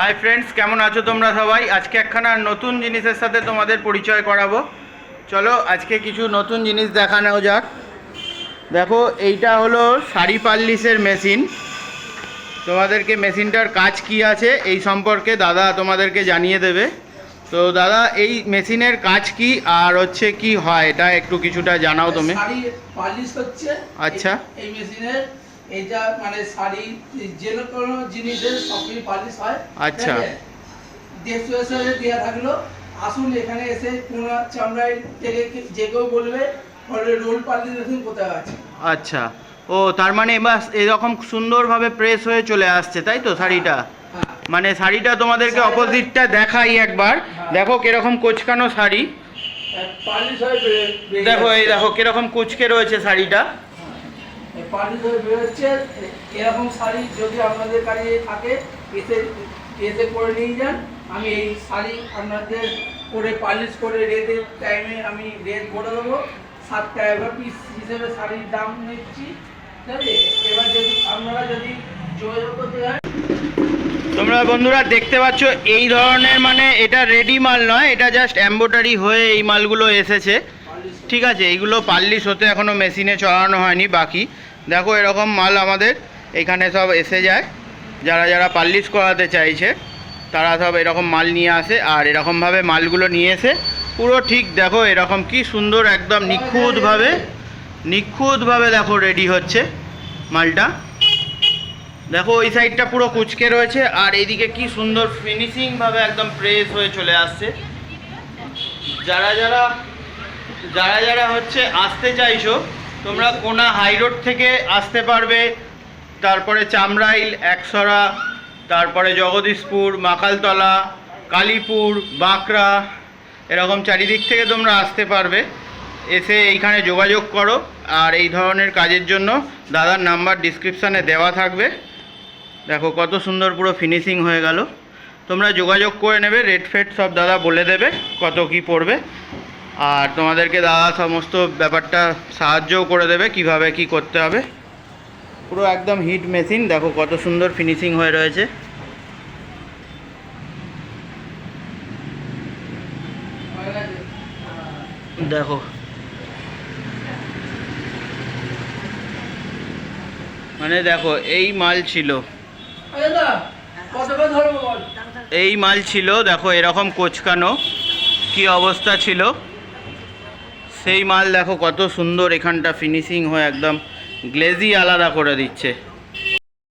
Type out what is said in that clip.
Hi friends কেমন আছো তোমরা সবাই? আজকে একখানা নতুন জিনিসের সাথে তোমাদের পরিচয় করাবো। চলো আজকে কিছু নতুন জিনিস দেখানো যাক। দেখো এইটা হলো শাড়ি পাল্লিশের মেশিন। তোমাদেরকে মেশিনটার কাজ কি আছে এই সম্পর্কে দাদা তোমাদেরকে জানিয়ে দেবে। তো দাদা এই মেশিনের কাজ কি আর হচ্ছে কি হয়? এটা একটু কিছুটা জানাও তুমি। পালিশ হচ্ছে। আচ্ছা। এই মেশিনের এইটা মানে শাড়ি যে কোনো জিনিসের সবই পালিশ হয়। আচ্ছা। দেড়শো এসে দেওয়া থাকল। আসুন এখানে এসে কোনো চামড়ায় থেকে যে কেউ বলবে বলে রোল পালিশ মেশিন কোথায় আছে। আচ্ছা। ও তার মানে এবার এরকম সুন্দরভাবে প্রেস হয়ে চলে আসছে তাই তো শাড়িটা? হ্যাঁ মানে শাড়িটা তোমাদেরকে অপোজিটটা দেখাই একবার। হ্যাঁ। দেখো কীরকম কোচকানো শাড়ি। হয়ে দেখো এই। দেখো কীরকম কুচকে রয়েছে শাড়িটা। পালিশ হয়ে বেরোচ্ছে এরকম শাড়ি যদি আপনাদের কাছে থাকে এসে এসে করে নিয়ে যান। আমি এই শাড়ি আপনাদের করে পালিশ করে রেটের টাইমে আমি রেট বলে দেবো। সাত টাকা পিস হিসেবে শাড়ির দাম নিচ্ছি। ঠিক এবার যদি আপনারা যদি যোগাযোগ করতে চান তোমরা বন্ধুরা দেখতে পাচ্ছ, এই ধরনের মানে এটা রেডি মাল নয়, এটা জাস্ট এম্বোটারি হয়ে এই মালগুলো এসেছে। ঠিক আছে, এইগুলো পাল্লিশ হতে এখনও মেশিনে চড়ানো হয়নি, বাকি। দেখো এরকম মাল আমাদের এখানে সব এসে যায়। যারা যারা পাল্লিশ করাতে চাইছে, তারা সব এরকম মাল নিয়ে আসে, আর এরকমভাবে মালগুলো নিয়ে এসে পুরো ঠিক দেখো এরকম কি সুন্দর একদম নিখুঁতভাবে নিখুঁতভাবে দেখো রেডি হচ্ছে মালটা। দেখো ওই সাইডটা পুরো কুচকে রয়েছে, আর এইদিকে কি সুন্দর ফিনিশিংভাবে একদম প্রেস হয়ে চলে আসছে। যারা যারা যারা যারা হচ্ছে আসতে চাইছো, তোমরা কোনা হাই রোড থেকে আসতে পারবে, তারপরে চামরাইল, একসরা, তারপরে জগদীশপুর, মাকালতলা, কালীপুর, বাঁকড়া, এরকম চারিদিক থেকে তোমরা আসতে পারবে। এসে এইখানে যোগাযোগ করো, আর এই ধরনের কাজের জন্য দাদার নাম্বার ডিসক্রিপশানে দেওয়া থাকবে। দেখো কত সুন্দর পুরো ফিনিশিং হয়ে গেল। তোমরা যোগাযোগ করে নেবে রেট ফেট সব দাদা বলে দেবে কত কি পড়বে। আর তোমাদেরকে দাদা সমস্ত ব্যাপারটা সাহায্যও করে দেবে, কীভাবে কি করতে হবে পুরো একদম হিট মেশিন, দেখো কত সুন্দর ফিনিশিং হয়ে রয়েছে। দেখো মানে দেখো, এই মাল ছিল? এই মাল ছিল, দেখো এরকম কোচকানো কি অবস্থা ছিল সেই মাল দেখো কত সুন্দর এখানটা ফিনিশিং হয়ে একদম গ্লেজি আলাদা করে দিচ্ছে।